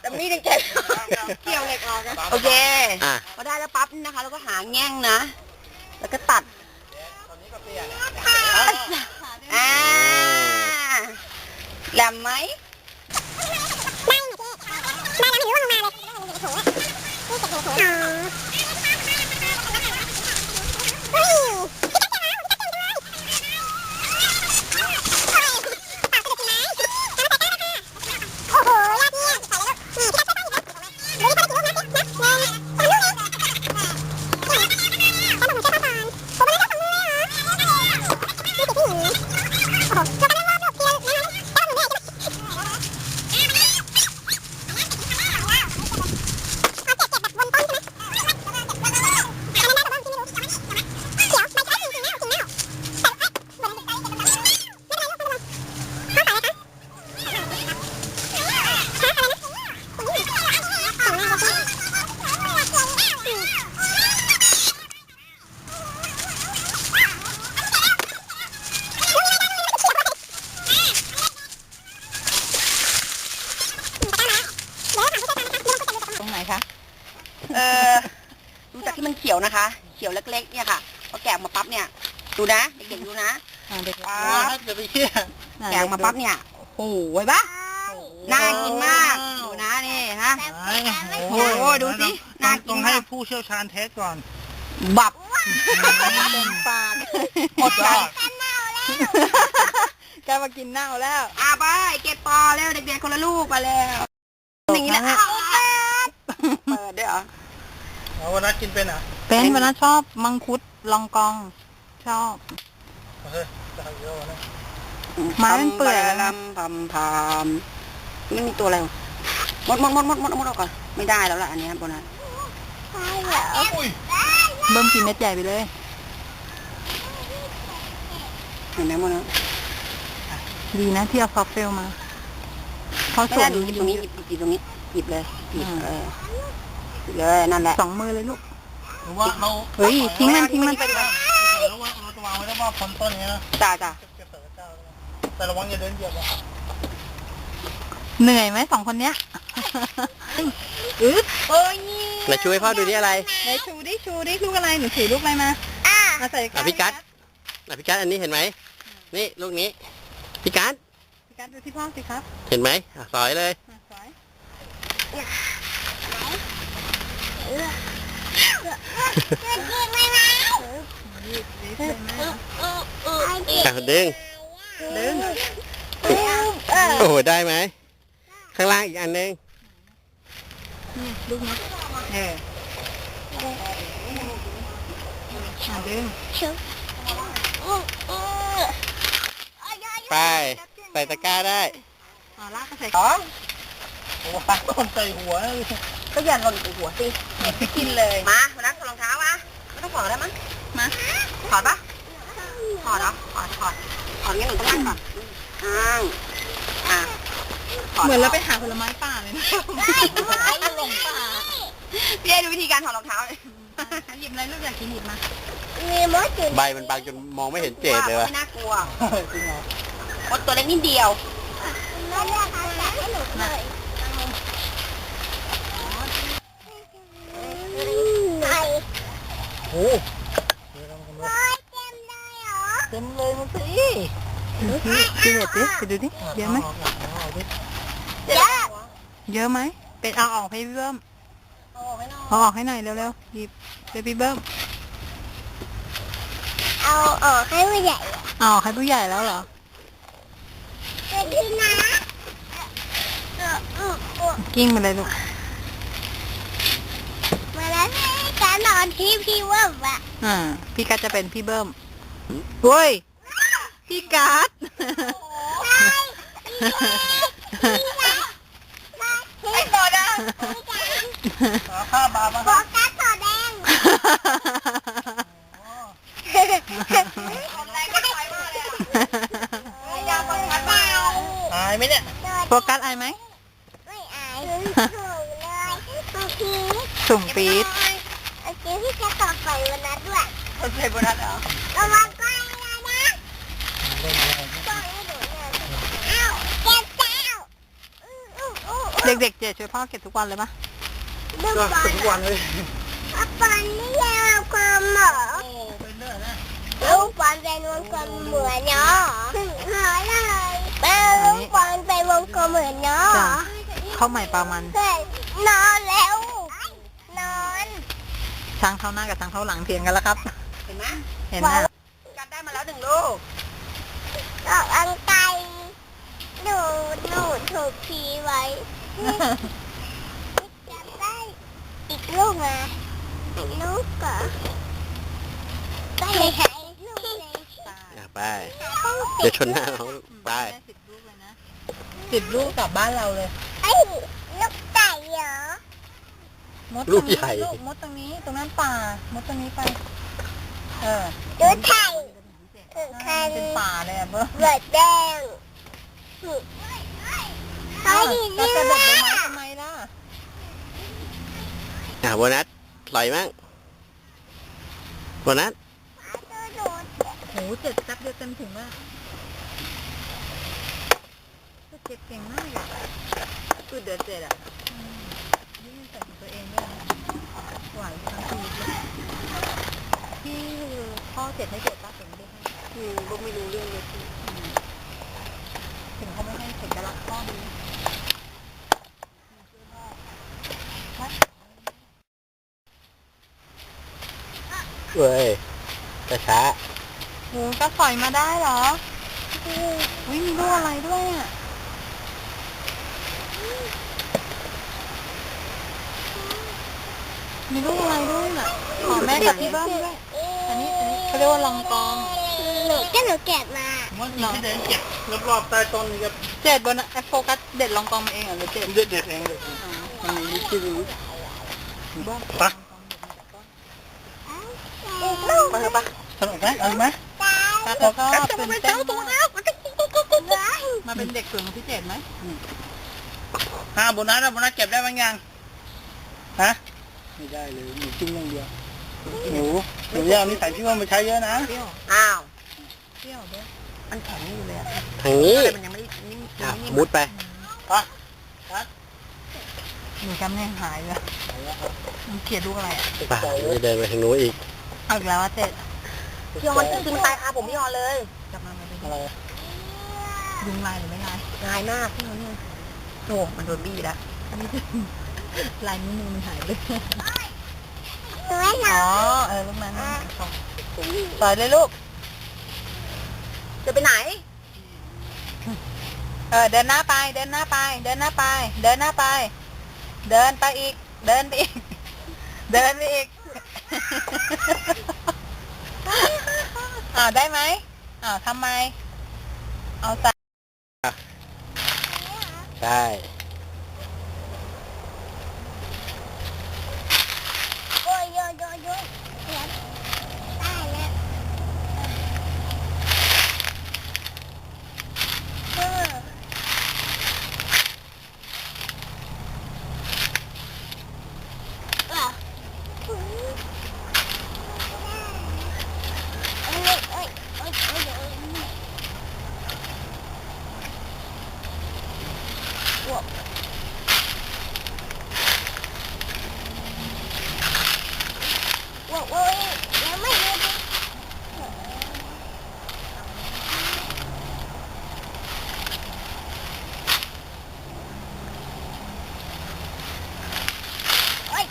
แต่มีดยังเจ็บเกี่ยวเหล็กออกนะโอเคอะ พอได้แล้วปั๊บนะคะแล้วก็หาแง่งนะ แล้วก็ตัดอ่าแหลมไหม ตรงไหนคะ เออดูจากที่มันเขียวนะคะ เขียวเล็กๆ เนี่ยค่ะพอแกะออกมาปั๊บเนี่ย ดูนะเด็กๆดูนะอ่าเด็กปั๊ว้าบจะไปเชื่อแกะออกมาปั๊บเนี่ยโอ้โหเห็นปะน่ากินมากดูนะนี่ฮะโอ้โหดูสิน่ากินต้องมากให้ผู้เชี่ยวชาญเทสก่อน บับเต็มปากหมดกันแกมากินเน่าแล้วอาไปเก็บปอแล้วเด็กๆคนละลูกไปแล้วอย่างนี้นะเอาเปิดด้วยเหรอเอาวันนั้นกินเป็นอะ เป็นวันนั้นชอบมังคุดลองกอง ชอบเฮ้ยจะเยอะนะไม้มันเปื่อยลำพำพามไม่มีตัวอะไรหรอหมดหมดหมดหมดหมดหมดออกก่อนไม่ได้แล้วล่ะอันเนี้ยโบนัสอุ้ยเบิ่มกินเม็ดใหญ่ไปเลยเห็นไหมโบนัสดีนะที่เอาซอฟเฟลมาเขาไม่สวได้มดูหยิบตรงนี้หยิบหยิบตรงนี้หยิบเลยหยิบอืมเออหยิบเลยนั่นแหละสองมือเลยลูก หรือว่าเราเฮ้ยทิ้งมันทิ้งมันแล้วว่าเราจะวางไว้ได้ว่าพันต้นนี้นะจ้าจ้าเก็บใส่ตะกร้าแต่ระวังอย่าเดินเหยียบอะเหนื่อยไหมสองคนเนี้ยอึ๊บโอ้ยไหนช่วยพ่อดูนี่อะไรไหนชูดิชูดิลูกอะไรหนูถือลูกอะไรมามาใส่อะพี่กัดอะพี่กัดอันนี้เห็นไหมนี่ลูกนี้พี่กัดพี่กัดดูที่พ่อสิครับ เห็นไหมอะสอยเลยมาสวย อะดึงดึงโอ้โหได้ไหม ข้างล่างอีกอันหนึงนี่ลูกนี้เอออะดึงไป ใส่ตะกร้าได้อ่าลากก็ใส่สองโอ้ปลาต้นใส่หัว ก็อย่าหล่นใส่หัวสิกินเลย มาโบนัสถอดรองเท้ามาไม่ต้องถอดแล้วมั้งมา ถอดปะถอดเหรอถอดถอดถอดงั้นหนูต้องนั่งก่อนอ้างอะถดเหมือนเราไปหาผลไม้ป่าเลยนะไม่หลงป่า พี่ได้ดูวิธีการถอดรองเท้าเลยหยิบอะไรลูกอยากกินหยิบมามีมดอยู่ใบมันบางจนมองไม่เห็นเจดเลยไม่วะน่ากลัวมดตัวเล็กนิดเดียวโอ้เต็มเลยมันสิดูเห็ดดิไปดูดิเยอะไหมเยอะไหมเป็นเอาออกให้พี่เบิ้มเอาออกให้หน่อยเร็วๆหยิบเบบี้เบิ้มเอาออกให้ผู้ใหญ่เอาออกให้ผู้ใหญ่แล้วเหรอเป็นที่นะเออเออกิ้งมาเลยลูก มาแล้วให้การ นอนที่พี่ว่าแบบอ่าพี่กัดจะเป็นพี่เบิ้มเฮ้ย พี่กัด ไม่ต่อนะข้าบามาโฟกัสต่อแดงทำแรงก็ไปมากเลยอะยาวมากมากตายไหมเนี่ย โฟกัสอายไหมไม่อายถูกเลยเมื่อกี้สุ่มปี๊ดเมื่อกี้พี่ จะต่อไปวันนั้นด้วยคนใส่โบนัสเหรอระวังก้อยนะนะก้อยให้หนูหน่อยอ้าวเจ็บเจ้าอู้อู้อู้เด็กๆเจ็ดช่วยพ่อเก็บทุกวันเลยปะลูกบอลทุกวันเลยลูกบอลนี่ยาวกว่าหมอโอ้เป็นเรื่องนะลูกบอลเป็นวงกลมเหมือนเนาะหายเลยเป็นลูกบอลเป็นวงกลมเหมือนเนาะจ้ะเข้าวใหม่ปลามันเฮ้ยนอนแล้วนอน ช้างเท้าหน้ากับช้างเท้าหลังเถียงกันแล้วครับ เห็นไหมเห็นไหมกัดได้มาแล้วหนึ่งลูกออกอังไกลหนูหนูถูกพีไว้จะได้อีกลูกนะอีกลูกก่อนไปไหนลูกเลยอะไป เดี๋ยวชนหน้าน้องไปสิบลูกเลยนะสิบลูกกลับบ้านเราเลย ไอ้ลูกไก่เหรอ มดลูตรกงนี้ใหญ่ ลูกมดตรงนี้ ตรงนั้นป่า มดตรงนี้ไป เออดูไข่คือมัคันนเป็นป่าเลยอะเบอร์เบิดแดงไอ้ก็นี่กระโดดลงแม่มาทำไมล่ะ อะโบนัสปล่อยมั่งโบนัสโหเจ็ดแป๊บเดียวเต็มถุงอะเจ็ดเก่งมากอะคือเดือดเจ็ดอะอืมยิ่งใส่ของตัวเองด้วยนะไหวทั้งชีวิตเลยพี่พ่อเจ็ดให้เจ็ดป้าเก่งไม่ได้ให้อืมลูกไม่รู้เรื่องเลยสิถึงเขาไม่ให้เจ็ดก็รักพ่อดีเว้ยกระช้าโหก็สอยมาได้เหรอโอุ้ยมีลูกอะไรด้วยอะ มีลูกอะไรด้วยอะขอแม่กับพี่เบิ้มด้วยอันนี้อันนี้เขาเรียกว่าลองกอง หนูก็หนูแกะมาว่ามีที่เดินเก็บรอบๆใต้ต้นนี่ก็เจ็ดบนแอปโฟกัสเด็ดลองกองมาเองเหรอหรือเจ็ดเด็ดเด็ดเองเลยมันมีชื่อบ้างปะอีกลูกไปเถอะปะสนุกไหมเอาไหมแล้วก็กัดจะเป็นไม่เต้เจ้านตัวแล้วมาเป็นเด็กฝึกของพี่เจ็ดไหมห้าโบนัสแล้วโบนัสเก็บได้บางอย่างฮะ ไม่ได้เลยหนูจิ้มอย่างเดียวหนูหนูอย่าเอานิสัยที่ว่ามาใช้เยอะนะเปรี้ยวอ้าวเปรี้ยวด้วยมันแข็งอยู่เลยอะทางนี้มันยังไม่ได้นิ่มอะนิ่มมุดไปหนูจำยังหายเลยมันเขียนลูกอะไรอะป่าจะเดินไปทางนู้นอีกเอาอีกแล้วว่าเจ็ดพี่ออนดึงตายคาผมพี่ออนเลยกลับมาไม่ได้อะไรดึงลายหรือไม่ลายง่ายมากพี่ออนเนี่ยโอ้มันโดนบี้แล้ว ลายนิ้วมือมันหายไปสวยเหรอ๋ออเออลูกนั้นนะต่อยเลยลูก จะไปไหน เออเดินหน้าไป เดินหน้าไป เดินหน้าไป เดินหน้าไป เดินไปอีก เดินไปอีก เดินไปอีกอ้าวได้ไหมอ้าวทำไม เอาใส่ ได้ โอ้ยโยโยโยเดี๋ยวได้แล้วเอออะเอ้ยเอ้ยเอ้ยเอ้ยเอ้ยเอ้ย ว้าวว้าวยังไม่รู้ดิโอ๊ย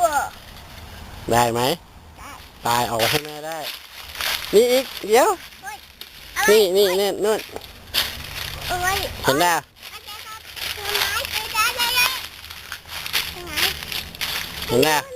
ว้าว ได้ไหมได้ตายออกให้แม่ได้ นี่อีกเดี๋ยวอะไรนี่นี่นี่นู่นอะไรเห็นแล้วอาจารย์ครับคือไม้คือได้ได้ได้ยังไงเห็นแล้วเ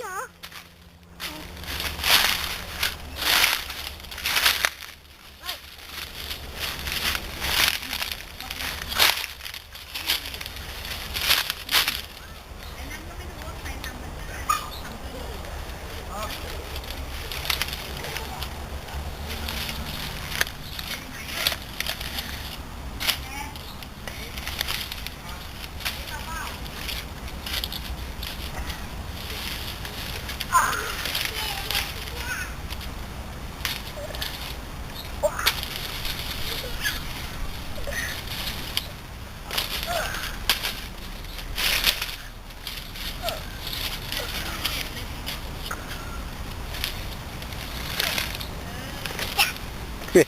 หรอได้ ได้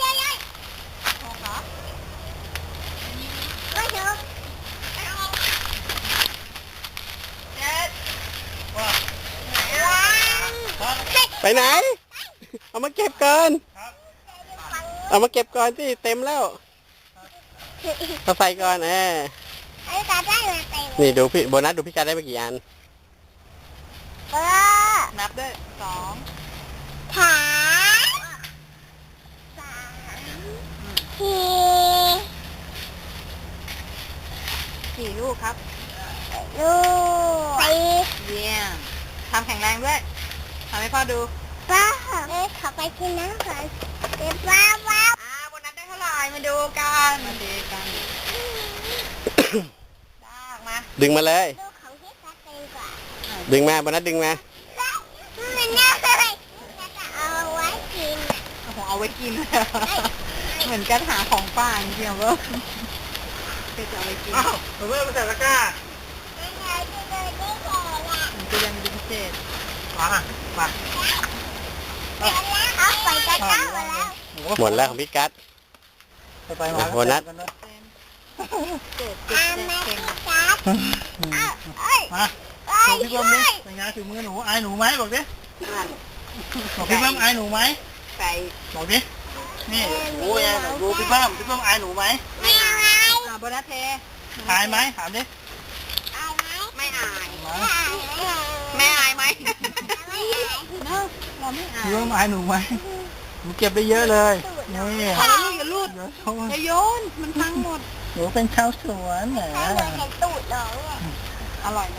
ได้ได้ไม่ถูกว่าว้าวไปไหน เอามาเก็บก่อนครับ เอามาเก็บก่อนสิเต็มแล้วเอาใส่ก่อนแหมไอ้ตาได้มาเต็มนี่ดูพี่โบนัสดูพี่การได้ไปกี่อันเออนับด้วยสองขาสามสี่สี่ลูกครับลูกสี่เยี่ยมทำแข็งแรงด้วยทำให้พ่อดู ป้าเอ้ยขอไปกินน้ำก่อนเดี๋ยวว้า มาดูกันมาดูกันลากมาดึงมาเลยลูกของพี่ซักเองกว่าดึงมาโบนัสดึงมามันน่าเลยจะเอาไว้กินอะโอ้โหเอาไว้กิน เหมือนกันหาของป่าจริงๆเว้ยก็จะเอาไว้กินอ้าวผมเพิ่มมาใส่ตะกร้าไม่ใช่ที่เลยนี่แก่ละมันจะยังมีพิเศษมามาเอาไปจะก้าวมาแล้ว หมดแล้วของพี่กัด ไปไปมาโบนัสกันด้วยเจ็ดจุดตามเจ็ดมาเก่งที่ซักเอาเอ้ยมาเอ้บยอกพี่ช่เบิ้วมดิยเป็นไงถือมือหนูอายหนูไหมบอกดิอ่านบอกพี่เบิ้มอายหนูไหมไก่บอกดินี่โอ้ยอายหนูดูพี่เบิ้มพี่เบิ้มอายหนูไหมไม่เอาไหมอ่าโบนัสเทอายไหมถามดิเอาไหมไม่อายมาไม่เอาไม่เอาแม่อายไหมไม่เอาเนอะเราไม่อายพี่เบิ้มอายหนูไหม หนูเก็บได้เยอะเลยนี่เอาลูกอย่าลูดเดี๋ยวโทษอย่าโยนมันพังหมดหนูเป็นชาวสวนแหมถ้าเหมือนเห็นตูดน้องเนี่ยอร่อยไหม